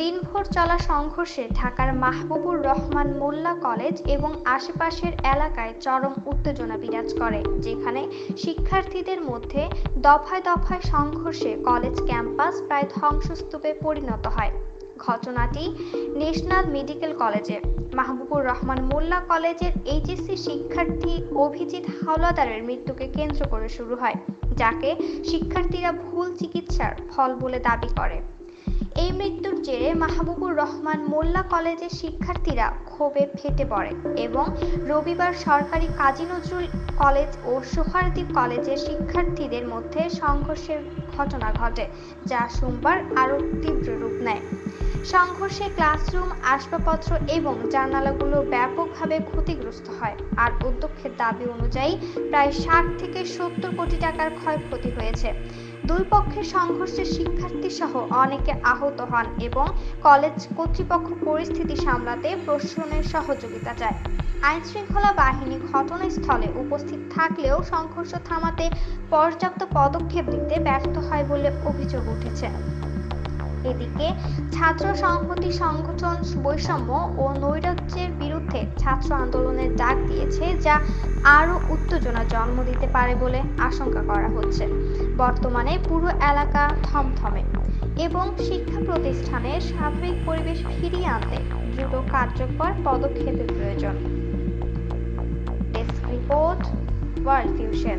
দিনভর চলা সংঘর্ষে ঢাকার মাহবুবুর রহমান মোল্লা কলেজ এবং আশেপাশের এলাকায় চরম উত্তেজনা বিরাজ করে, যেখানে শিক্ষার্থীদের মধ্যে দফায় দফায় সংঘর্ষে কলেজ ক্যাম্পাস প্রায় ধ্বংসস্তূপে পরিণত হয়। ঘটনাটি ন্যাশনাল মেডিকেল কলেজে, মাহবুবুর রহমান মোল্লা কলেজের এইচএসসি শিক্ষার্থী অভিজিৎ হাওলাদারের মৃত্যুকে কেন্দ্র করে শুরু হয়, যাকে শিক্ষার্থীরা ভুল চিকিৎসার ফল বলে দাবি করে। এই মৃত্যুর জেরে মাহবুবুর রহমান মোল্লা কলেজের শিক্ষার্থীরা ক্ষোভে ফেটে পড়ে এবং রবিবার সরকারি কাজী নজরুল কলেজ ও সোহারদ্বীপ কলেজের শিক্ষার্থীদের মধ্যে সংঘর্ষের ঘটনা ঘটে, যা সোমবার আরও তীব্র রূপ নেয়। সংঘর্ষে ক্লাসরুম, আসবাবপত্র এবং জানালাগুলো ব্যাপকভাবে ক্ষতিগ্রস্ত হয়। আর অধ্যক্ষের দাবি অনুযায়ী প্রায় ষাট থেকে সত্তর কোটি টাকার ক্ষয়ক্ষতি হয়েছে। দুই পক্ষের সংঘর্ষে শিক্ষার্থী সহ অনেকে আহত হন এবং কলেজ কর্তৃপক্ষ পরিস্থিতি সামলাতে প্রশাসনের সহযোগিতা চায়। আইন শৃঙ্খলা বাহিনী ঘটনাস্থলে উপস্থিত থাকলেও সংঘর্ষ থামাতে পর্যাপ্ত পদক্ষেপ নিতে ব্যর্থ হয় বলে অভিযোগ উঠেছে। এদিকে ছাত্র সংহতি সংগঠন বৈষম্য ও নৈরাজ্যের বিরুদ্ধে ছাত্র আন্দোলনের ডাক দিয়েছে, যা আরও উত্তেজনা জন্ম দিতে পারে বলে আশঙ্কা করা হচ্ছে। বর্তমানে পুরো এলাকা থমথমে এবং শিক্ষা প্রতিষ্ঠানের স্বাভাবিক পরিবেশ ফিরিয়ে আনতে দ্রুত কার্যকর পদক্ষেপের প্রয়োজন। Desk report, world fusion